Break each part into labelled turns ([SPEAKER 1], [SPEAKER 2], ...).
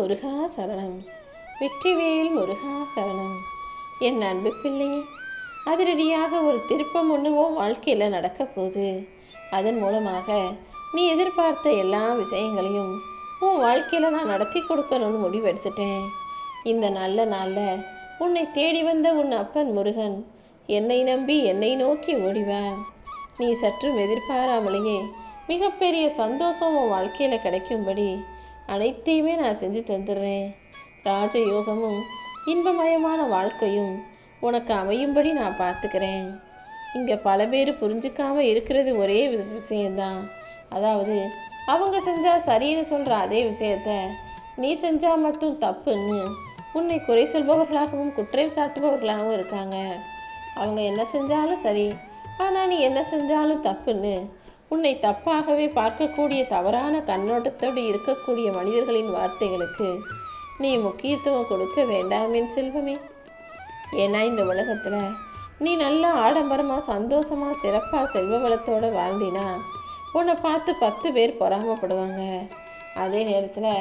[SPEAKER 1] முருகா சரணம். வெற்றிவேல் முருகா சரணம். என் அன்பு பிள்ளையே அதிரடியாக ஒரு திருப்பம் ஒன்று உன் வாழ்க்கையில் நடக்க போகுது. அதன் மூலமாக நீ எதிர்பார்த்த எல்லா விஷயங்களையும் உன் வாழ்க்கையில் நான் நடத்தி கொடுக்கணும்னு முடிவெடுத்துட்டேன். இந்த நல்ல நாளில் உன்னை தேடி வந்த உன் அப்பன் முருகன் என்னை நம்பி என்னை நோக்கி ஓடிவா. நீ சற்றும் எதிர்பாராமலேயே மிகப்பெரிய சந்தோஷம் உன் வாழ்க்கையில் கிடைக்கும்படி அனைத்தையுமே நான் செஞ்சு தந்துடுறேன். ராஜயோகமும் இன்பமயமான வாழ்க்கையும் உனக்கு அமையும்படி நான் பார்த்துக்கிறேன். இங்கே பல பேர் புரிஞ்சுக்காமல் இருக்கிறது ஒரே விஷயம்தான். அதாவது அவங்க செஞ்சால் சரின்னு சொல்கிற அதே விஷயத்த நீ செஞ்சால் மட்டும் தப்புன்னு உன்னை குறை சொல்பவர்களாகவும் குற்றம் சாட்டுபவர்களாகவும் இருக்காங்க. அவங்க என்ன செஞ்சாலும் சரி ஆனால் நீ என்ன செஞ்சாலும் தப்புன்னு உன்னை தப்பாகவே பார்க்கக்கூடிய தவறான கண்ணோட்டத்தோடு இருக்கக்கூடிய மனிதர்களின் வார்த்தைகளுக்கு நீ முக்கியத்துவம் கொடுக்க வேண்டாம் என் செல்வமே. ஏன்னா இந்த உலகத்தில் நீ நல்லா ஆடம்பரமாக சந்தோஷமாக சிறப்பாக செல்வ வளத்தோடு வாழ்ந்தினா உன்னை பார்த்து பத்து பேர் பொறாமப்படுவாங்க. அதே நேரத்தில்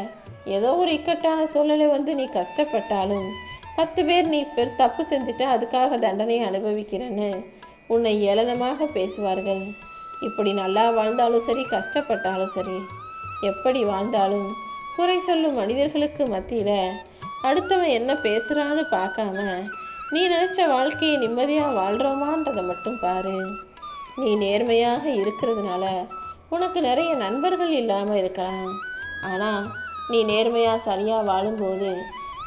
[SPEAKER 1] ஏதோ ஒரு இக்கட்டான சூழ்நிலை வந்து நீ கஷ்டப்பட்டாலும் பத்து பேர் நீ பெரு தப்பு செஞ்சுட்டு அதுக்காக தண்டனையை அனுபவிக்கிறேன்னு உன்னை ஏளனமாக பேசுவார்கள். இப்படி நல்லா வாழ்ந்தாலும் சரி கஷ்டப்பட்டாலும் சரி எப்படி வாழ்ந்தாலும் குறை சொல்லும் மனிதர்களுக்கு மத்தியில் அடுத்தவன் என்ன பேசுகிறான்னு பார்க்காம நீ நினச்ச வாழ்க்கையை நிம்மதியாக வாழ்கிறோமான்றதை மட்டும் பாரு. நீ நேர்மையாக இருக்கிறதுனால உனக்கு நிறைய நண்பர்கள் இல்லாமல் இருக்கலாம். ஆனால் நீ நேர்மையாக சரியாக வாழும்போது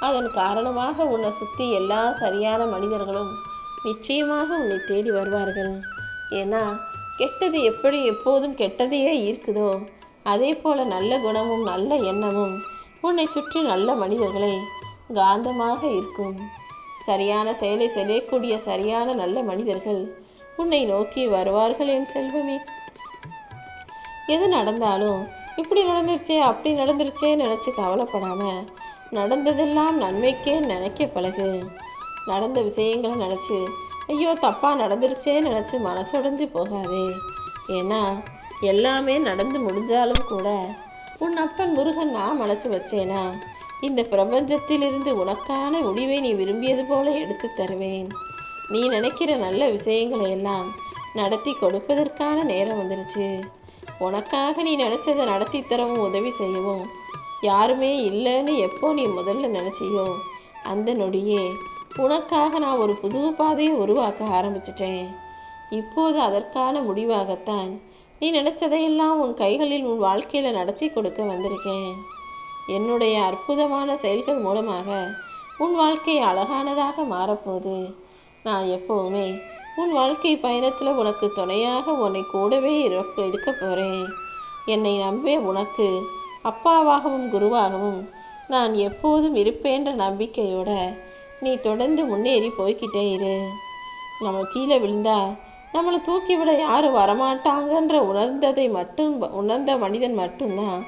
[SPEAKER 1] அதன் காரணமாக உன்னை சுற்றி எல்லா சரியான மனிதர்களும் நிச்சயமாக உன்னை தேடி வருவார்கள். ஏன்னா கெட்டது எப்படி எப்போதும் கெட்டதையே ஈர்க்குதோ அதே போல நல்ல குணமும் நல்ல எண்ணமும் உன்னை சுற்றி நல்ல மனிதர்களை காந்தமாக இருக்கும். சரியான செயலை செய்யக்கூடிய சரியான நல்ல மனிதர்கள் உன்னை நோக்கி வருவார்கள் என் செல்வமே. எது நடந்தாலும் இப்படி நடந்துருச்சே அப்படி நடந்துருச்சே நினச்சி கவலைப்படாம நடந்ததெல்லாம் நன்மைக்கே நினைக்க பழகு. நடந்த விஷயங்களை நினச்சி ஐயோ தப்பாக நடந்துருச்சேன்னு நினச்சி மனசுடைஞ்சு போகாதே. ஏன்னா எல்லாமே நடந்து முடிஞ்சாலும் கூட உன் அப்பன் முருகன் நான் மனசு வச்சேனா இந்த பிரபஞ்சத்திலிருந்து உனக்கான முடிவை நீ விரும்பியது போல எடுத்து தருவேன். நீ நினைக்கிற நல்ல விஷயங்களை எல்லாம் நடத்தி கொடுப்பதற்கான நேரம் வந்துருச்சு. உனக்காக நீ நினைச்சதை நடத்தி தரவும் உதவி செய்யவும் யாருமே இல்லைன்னு எப்போ நீ முதல்ல நினைச்சியோ அந்த நொடியே உனக்காக நான் ஒரு புது பாதையை உருவாக்க ஆரம்பிச்சிட்டேன். இப்போது அதற்கான முடிவாகத்தான். நீ நினைச்சதையெல்லாம் உன் கைகளில் உன் வாழ்க்கையில நடத்தி கொடுக்க வந்திருக்கேன். என்னுடைய அற்புதமான செயல்கள் மூலமாக உன் வாழ்க்கை அழகானதாக மாறப்போகுது. நான் எப்போவுமே உன் வாழ்க்கை பயணத்தில் உனக்கு துணையாக உன்னை கூடவே இருக்க இருக்க போகிறேன் என்னை நம்பிய உனக்கு அப்பாவாகவும் குருவாகவும் நான் எப்போதும் இருப்பேன்ற நம்பிக்கையோட நீ தொடர்ந்து முன்னேறி போய்க்கிட்டே இரு. நம்ம கீழே விழுந்தா நம்மளை தூக்கி விட யாரும் வரமாட்டாங்கன்ற உணர்ந்ததை மட்டும் உணர்ந்த மனிதன் மட்டும்தான்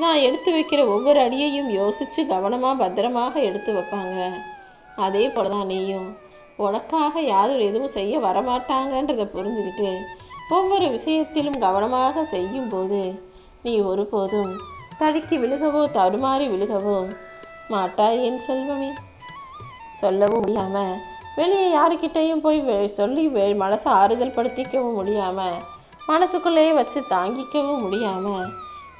[SPEAKER 1] நான் எடுத்து வைக்கிற ஒவ்வொரு அடியையும் யோசித்து கவனமாக பத்திரமாக எடுத்து வைப்பாங்க. அதே போல தான் நீயும். உனக்காக யாரும் எதுவும் செய்ய வரமாட்டாங்கன்றதை புரிஞ்சுக்கிட்டு ஒவ்வொரு விஷயத்திலும் கவனமாக செய்யும் போது நீ ஒருபோதும் தடுக்கி விழுகவோ தடுமாறி விழுகவோ மாட்டாய் என் செல்வமே. சொல்லவும் முடியாமல் வெளியே யாருக்கிட்டேயும் போய் சொல்லி வெ- மனசை ஆறுதல் படுத்திக்கவும் முடியாம மனசுக்குள்ளேயே வச்சு தாங்கிக்கவும் முடியாமல்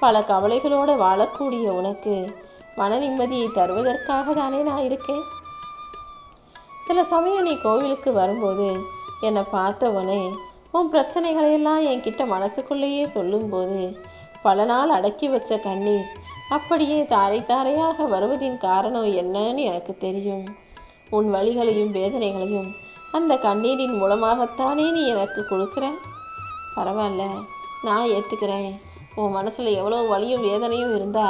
[SPEAKER 1] பல கவலைகளோடு வாழக்கூடிய உனக்கு மன நிம்மதியை தருவதற்காக தானே நான் இருக்கேன். சில சமயம் நீ கோவிலுக்கு வரும்போது என்னை பார்த்தவனே உன் பிரச்சனைகளையெல்லாம் என்கிட்ட மனசுக்குள்ளேயே சொல்லும்போது பல நாள் அடக்கி வச்ச கண்ணீர் அப்படியே தாரை தாரையாக வருவதின் காரணம் என்னன்னு எனக்கு தெரியும். உன் வலிகளையும் வேதனைகளையும் அந்த கண்ணீரின் மூலமாகத்தானே நீ எனக்கு கொடுக்குற பரவாயில்ல நான் ஏற்றுக்கிறேன் உன் மனசில் எவ்வளோ வலியும் வேதனையும் இருந்தா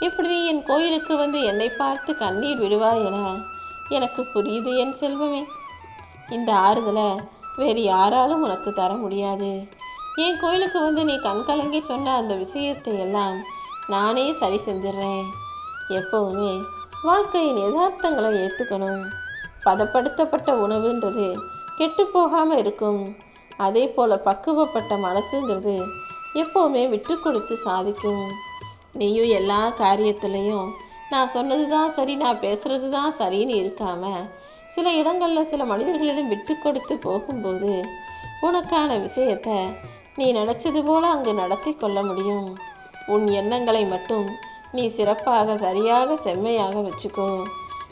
[SPEAKER 1] இப்படி நீ என் கோயிலுக்கு வந்து என்னை பார்த்து கண்ணீர் விடுவாய் என எனக்கு புரியுது என் செல்வமே. இந்த ஆறுதலை வேறு யாராலும் உனக்கு தர முடியாது. என் கோயிலுக்கு வந்து நீ கண்கலங்கி சொன்ன அந்த விஷயத்தை எல்லாம் நானே சரி செஞ்சிடுறேன். எப்பவுமே வாழ்க்கையின் யதார்த்தங்களை ஏற்றுக்கணும் பதப்படுத்தப்பட்ட உணவுன்றது கெட்டு போகாமல் இருக்கும். அதே போல் பக்குவப்பட்ட மனசுங்கிறது எப்போவுமே விட்டு கொடுத்து சாதிக்கும். நீயும் எல்லா காரியத்துலேயும் நான் சொன்னது தான் சரி நான் பேசுறது தான் சரின்னு இருக்காம சில இடங்களில் சில மனிதர்களிடம் விட்டு கொடுத்து போகும்போது உனக்கான விஷயத்த நீ நினச்சது போல அங்கு நடத்தி கொள்ள முடியும். உன் எண்ணங்களை மட்டும் நீ சிறப்பாக சரியாக செம்மையாக வச்சுக்கோ.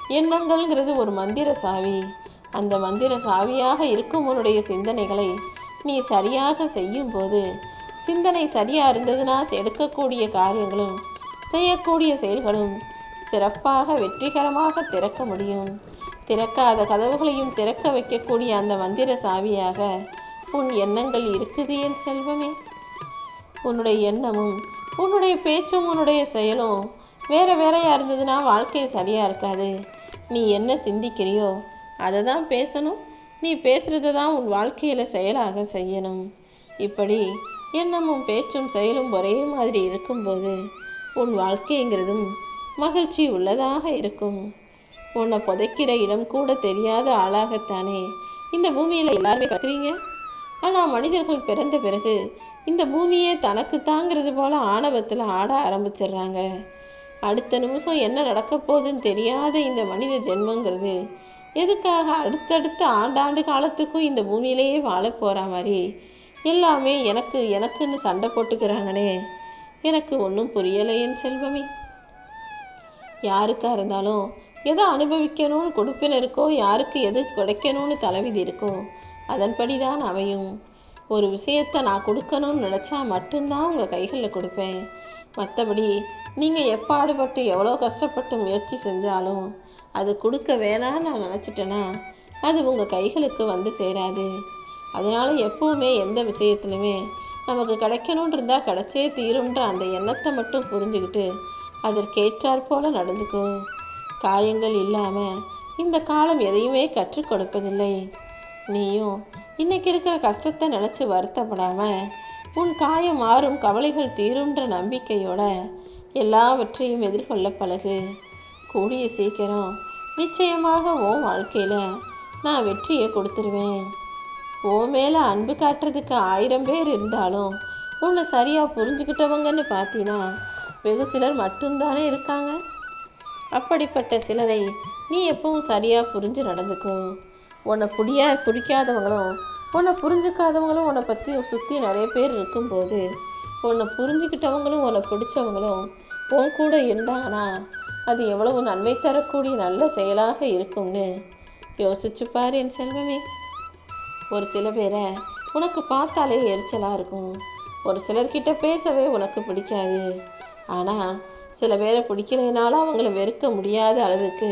[SPEAKER 1] எண்ணங்கள்ங்கிறது ஒரு மந்திர சாவி. அந்த மந்திர சாவியாக இருக்கும் உன்னுடைய சிந்தனைகளை நீ சரியாக செய்யும்போது சிந்தனை சரியாக இருந்ததுன்னா எடுக்கக்கூடிய காரியங்களும் செய்யக்கூடிய செயல்களும் சிறப்பாக வெற்றிகரமாக திறக்க முடியும். திறக்காத கதவுகளையும் திறக்க வைக்கக்கூடிய அந்த மந்திர சாவியாக உன் எண்ணங்கள் இருக்குது என் செல்வமே. உன்னுடைய எண்ணமும் உன்னுடைய பேச்சும் உன்னுடைய செயலும் வேற வேறையா இருந்ததுன்னா வாழ்க்கை சரியா இருக்காது. நீ என்ன சிந்திக்கிறியோ அதை தான் பேசணும். நீ பேசுறதை தான் உன் வாழ்க்கையில செயலாக செய்யணும். இப்படி எண்ணமும் பேச்சும் செயலும் ஒரே மாதிரி இருக்கும்போது உன் வாழ்க்கைங்கிறதும் மகிழ்ச்சி உள்ளதாக இருக்கும். உன்னை புதைக்கிற இடம் கூட தெரியாத ஆளாகத்தானே இந்த பூமியில எல்லாருமே பார்க்குறீங்க? ஆனால் மனிதர்கள் பிறந்த பிறகு இந்த பூமியே தனக்கு தாங்கிறது போல ஆணவத்தில் ஆட ஆரம்பிச்சிடுறாங்க. அடுத்த நிமிஷம் என்ன நடக்க போகுதுன்னு தெரியாத இந்த மனித ஜென்மங்கிறது. எதுக்காக அடுத்தடுத்த ஆண்டாண்டு காலத்துக்கும் இந்த பூமியிலேயே வாழ போகிற மாதிரி? எல்லாமே எனக்கு எனக்குன்னு சண்டை போட்டுக்கிறாங்கனே. எனக்கு ஒன்றும் புரியலை என் செல்வமே இருந்தாலும் எதை அனுபவிக்கணும்னு கொடுப்பினருக்கோ யாருக்கு எது கிடைக்கணும்னு தலைவிதி இருக்கோ அதன்படி தான் அமையும். ஒரு விஷயத்தை நான் கொடுக்கணும்னு நினச்சா மட்டும்தான் உங்கள் கைகளில் கொடுப்பேன். மற்றபடி நீங்கள் எப்பாடுபட்டு எவ்வளோ கஷ்டப்பட்டு முயற்சி செஞ்சாலும் அது கொடுக்க வேணாம்னு நான் நினச்சிட்டேன்னா அது உங்கள் கைகளுக்கு வந்து சேராது. அதனால் எப்போவுமே எந்த விஷயத்துலையுமே நமக்கு கிடைக்கணும்னு இருந்தால் கிடைச்சே தீரும்ன்ற அந்த எண்ணத்தை மட்டும் புரிஞ்சுக்கிட்டு அதற்கேற்றாற் போல நடந்துக்கும் காயங்கள் இல்லாமல் இந்த காலம் எதையுமே கற்றுக் கொடுப்பதில்லை. நீயும் இன்னைக்கு இருக்கிற கஷ்டத்தை நினச்சி வருத்தப்படாம உன் காயம் மாறும் கவலைகள் தீரும்ன்ற நம்பிக்கையோட எல்லாவற்றையும் எதிர்கொள்ள பழகு. கூடிய சீக்கிரம் நிச்சயமாக உன் வாழ்க்கையில் நான் வெற்றியை கொடுத்துருவேன். உன் மேலே அன்பு காட்டுறதுக்கு ஆயிரம் பேர் இருந்தாலும் உன்னை சரியாக புரிஞ்சுக்கிட்டவங்கன்னு பார்த்தீங்கன்னா வெகு சிலர் மட்டும்தானே இருக்காங்க. அப்படிப்பட்ட சிலரை நீ எப்பவும் சரியாக புரிஞ்சு நடந்துக்கும். உன்னை புடியா பிடிக்காதவங்களும் உன்னை புரிஞ்சுக்காதவங்களும் உன்னை பற்றி சுற்றி நிறைய பேர் இருக்கும்போது உன்னை புரிஞ்சுக்கிட்டவங்களும் உன்னை பிடிச்சவங்களும் உன் கூட இருந்தாங்கன்னா அது எவ்வளவு நன்மை தரக்கூடிய நல்ல செயலாக இருக்கும்னு யோசிச்சு பாரு என் செல்வமே. ஒரு சில பேரை உனக்கு பார்த்தாலே எரிச்சலாக இருக்கும். ஒரு சிலர்கிட்ட பேசவே உனக்கு பிடிக்காது. ஆனால் சில பேரை பிடிக்கலைனாலும் அவங்கள வெறுக்க முடியாத அளவுக்கு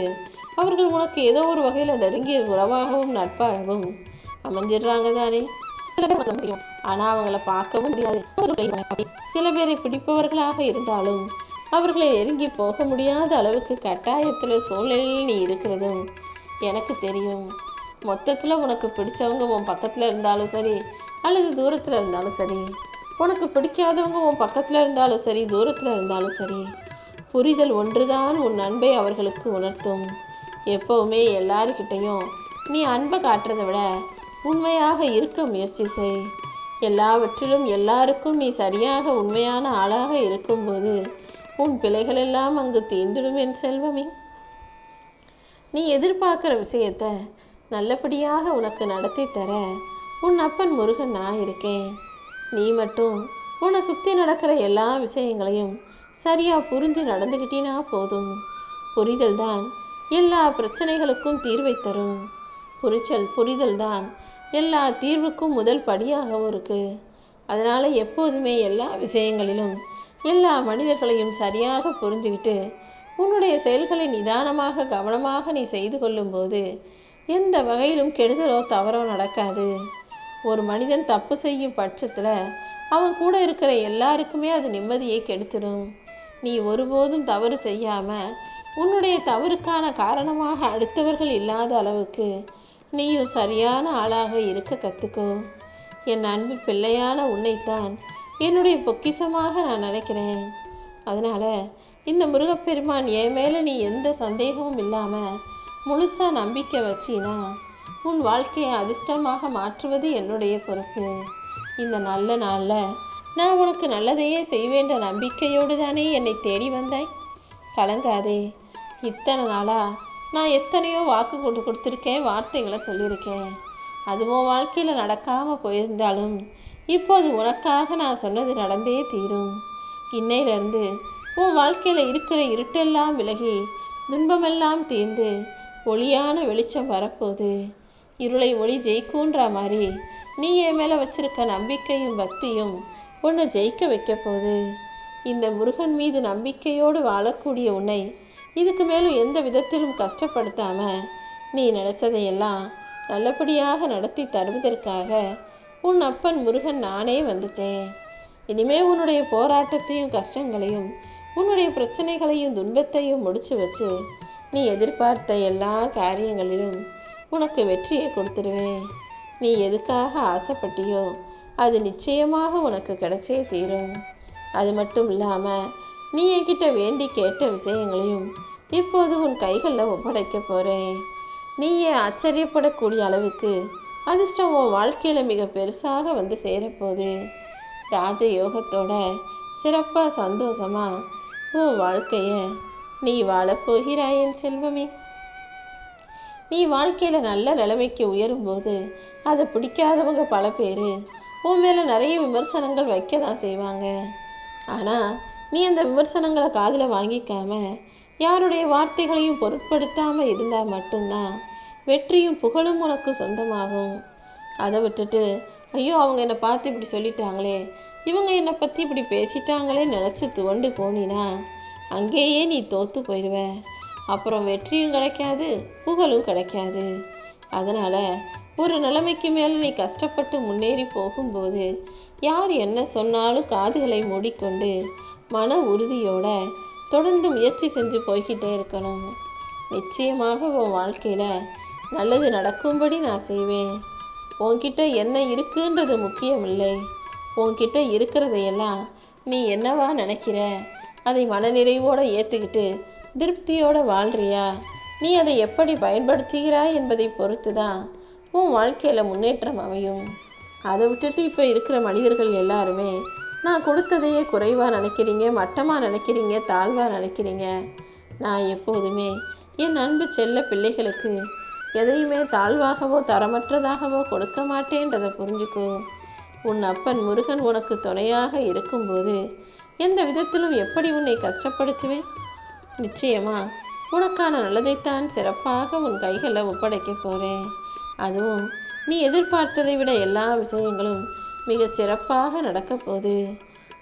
[SPEAKER 1] அவர்கள் உனக்கு ஏதோ ஒரு வகையில் நெருங்கிய உறவாகவும் நட்பாகவும் அமைஞ்சிடுறாங்க தானே சில பேர் முடியும் ஆனால் அவங்கள பார்க்கவும் முடியாது. சில பேரை பிடிப்பவர்களாக இருந்தாலும் அவர்களை நெருங்கி போக முடியாத அளவுக்கு கட்டாயத்தில் சூழ்நிலையில் நீ இருக்கிறதும் எனக்கு தெரியும். மொத்தத்தில் உனக்கு பிடிச்சவங்க உன் பக்கத்தில் இருந்தாலும் சரி அல்லது தூரத்தில் இருந்தாலும் சரி உனக்கு பிடிக்காதவங்க உன் பக்கத்தில் இருந்தாலும் சரி தூரத்தில் இருந்தாலும் சரி புரிதல் ஒன்றுதான் உன் அன்பை அவர்களுக்கு உணர்த்தும். எப்போவுமே எல்லாருக்கிட்டையும் நீ அன்பை காட்டுறதை விட உண்மையாக இருக்க முயற்சி செய். எல்லாவற்றிலும் எல்லாருக்கும் நீ சரியாக உண்மையான ஆளாக இருக்கும்போது உன் பிழைகள் எல்லாம் அங்கு தீண்டிடும் என் செல்வமே. நீ எதிர்பார்க்குற விஷயத்த நல்லபடியாக உனக்கு நடத்தி தர உன் அப்பன் முருகன் நான் இருக்கேன். நீ மட்டும் உன்னை சுற்றி நடக்கிற எல்லா விஷயங்களையும் சரியாக புரிஞ்சு நடந்துக்கிட்டினா போதும். புரிதல் தான் எல்லா பிரச்சனைகளுக்கும் தீர்வை தரும். புரிச்சல் புரிதல் தான் எல்லா தீர்வுக்கும் முதல் படியாகவும் இருக்கு. அதனால எப்போதுமே எல்லா விஷயங்களிலும் எல்லா மனிதர்களையும் சரியாக புரிஞ்சுக்கிட்டு உன்னுடைய செயல்களை நிதானமாக கவனமாக நீ செய்து கொள்ளும்போது எந்த வகையிலும் கெடுதலோ தவறோ நடக்காது. ஒரு மனிதன் தப்பு செய்யும் பட்சத்தில் அவன் கூட இருக்கிற எல்லாருக்குமே அது நிம்மதியை கெடுத்துடும் நீ ஒருபோதும் தவறு செய்யாமல் உன்னுடைய தவறுக்கான காரணமாக அடுத்தவர்கள் இல்லாத அளவுக்கு நீயும் சரியான ஆளாக இருக்க கற்றுக்கோ என் அன்பு பிள்ளையான உன்னைத்தான் என்னுடைய பொக்கிஷமாக நான் நினைக்கிறேன். அதனால் இந்த முருகப்பெருமான் என் மேல நீ எந்த சந்தேகமும் இல்லாமல் முழுசாக நம்பிக்கை வச்சினா உன் வாழ்க்கையை அதிர்ஷ்டமாக மாற்றுவது என்னுடைய பொறுப்பு. இந்த நல்ல நாளில் நான் உனக்கு நல்லதையே செய்வேன்ற நம்பிக்கையோடு தானே என்னை தேடி வந்தாய்? கலங்காதே. இத்தனை நாளா நான் எத்தனையோ வாக்கு கொண்டு கொடுத்துருக்கேன் வார்த்தைகளை சொல்லியிருக்கேன். அதுவும் வாழ்க்கையில் நடக்காமல் போயிருந்தாலும் இப்போது உனக்காக நான் சொன்னது நடந்தே தீரும். இன்னையிலிருந்து உன் வாழ்க்கையில் இருக்கிற இருட்டெல்லாம் விலகி துன்பமெல்லாம் தீர்ந்து ஒளியான வெளிச்சம் வரப்போகுது. இருளை ஒளி ஜெயிக்கும்ன்ற மாதிரி நீ என் மேலே வச்சிருக்க நம்பிக்கையும் பக்தியும் உன்னை ஜெயிக்க வைக்க போகுது. இந்த முருகன் மீது நம்பிக்கையோடு வாழக்கூடிய உன்னை இதுக்கு மேலும் எந்த விதத்திலும் கஷ்டப்படுத்தாம நீ நினைச்சதையெல்லாம் நல்லபடியாக நடத்தி தருவதற்காக உன் அப்பன் முருகன் நானே வந்துட்டேன். இனிமே உன்னுடைய போராட்டத்தையும் கஷ்டங்களையும் உன்னுடைய பிரச்சனைகளையும் துன்பத்தையும் முடிச்சு வச்சு நீ எதிர்பார்த்த எல்லா காரியங்களிலும் உனக்கு வெற்றியை கொடுத்துருவேன். நீ எதுக்காக ஆசைப்பட்டியோ அது நிச்சயமாக உனக்கு கிடைச்சே தீரும். அது மட்டும் இல்லாமல் நீ என்கிட்ட வேண்டி கேட்ட விஷயங்களையும் இப்போது உன் கைகளில் ஒப்படைக்க போகிறேன் நீயே ஆச்சரியப்படக்கூடிய அளவுக்கு அதிர்ஷ்டம் உன் வாழ்க்கையில் மிக பெருசாக வந்து சேரப்போகுது ராஜயோகத்தோட சிறப்பாக சந்தோஷமாக உன் வாழ்க்கையை நீ வாழப்போகிறாய் என் செல்வமே. நீ வாழ்க்கையில் நல்ல நிலைமைக்கு உயரும்போது அதை பிடிக்காதவங்க பல பேர் உன் மேலே நிறைய விமர்சனங்கள் வைக்க தான் செய்வாங்க. ஆனால் நீ அந்த விமர்சனங்களை காதில் வாங்கிக்காம யாருடைய வார்த்தைகளையும் பொருட்படுத்தாமல் இருந்தால் மட்டும்தான் வெற்றியும் புகழும் உனக்கு சொந்தமாகும். அதை விட்டுட்டு ஐயோ அவங்க என்னை பார்த்து இப்படி சொல்லிட்டாங்களே இவங்க என்னை பற்றி இப்படி பேசிட்டாங்களே நினச்சி துவண்டு போனினா அங்கேயே நீ தோத்து போயிடுவ. அப்புறம் வெற்றியும் கிடைக்காது புகழும் கிடைக்காது. அதனால் ஒரு நிலைமைக்கு மேலே நீ கஷ்டப்பட்டு முன்னேறி போகும்போது யார் என்ன சொன்னாலும் காதுகளை மூடிக்கொண்டு மன உறுதியோட தொடர்ந்து முயற்சி செஞ்சு போய்கிட்டே இருக்கணும். நிச்சயமாக உன் வாழ்க்கையில் நல்லது நடக்கும்படி நான் செய்வேன். உன்கிட்ட என்ன இருக்குன்றது முக்கியமில்லை. உன்கிட்ட இருக்கிறதையெல்லாம் நீ என்னவா நினைக்கிற? அதை மனநிறைவோடு ஏற்றுக்கிட்டு திருப்தியோடு வாழ்றியா? நீ அதை எப்படி பயன்படுத்துகிறாய் என்பதை பொறுத்து தான் உன் வாழ்க்கையில் முன்னேற்றம் அமையும். அதை விட்டுட்டு இப்போ இருக்கிற மனிதர்கள் எல்லாருமே நான் கொடுத்ததையே குறைவாக நினைக்கிறீங்க மட்டமாக நினைக்கிறீங்க தாழ்வாக நினைக்கிறீங்க? நான் எப்போதுமே என் அன்பு செல்ல பிள்ளைகளுக்கு எதையுமே தாழ்வாகவோ தரமற்றதாகவோ கொடுக்க மாட்டேன்றதை புரிஞ்சுக்கோ. உன் அப்பன் முருகன் உனக்கு துணையாக இருக்கும்போது எந்த விதத்திலும் எப்படி உன்னை கஷ்டப்படுத்துவேன்? நிச்சயமா உனக்கான நல்லதைத்தான் சிறப்பாக உன் கைகளில் ஒப்படைக்க போகிறேன் அதுவும் நீ எதிர்பார்த்ததை விட எல்லா விஷயங்களும் மிகச் சிறப்பாக நடக்க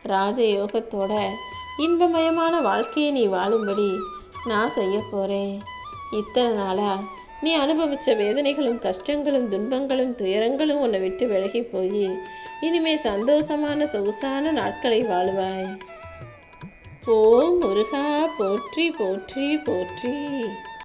[SPEAKER 1] ராஜயோகத்தோட இன்பமயமான வாழ்க்கையை நீ வாழும்படி நான் செய்ய போகிறேன் இத்தனை நாளா நீ அனுபவித்த வேதனைகளும் கஷ்டங்களும் துன்பங்களும் துயரங்களும் உன்னை விட்டு விலகி போய் இனிமே சந்தோஷமான சொகுசான நாட்களை வாழுவாய். ஓ முருகா போற்றி போற்றி போற்றி.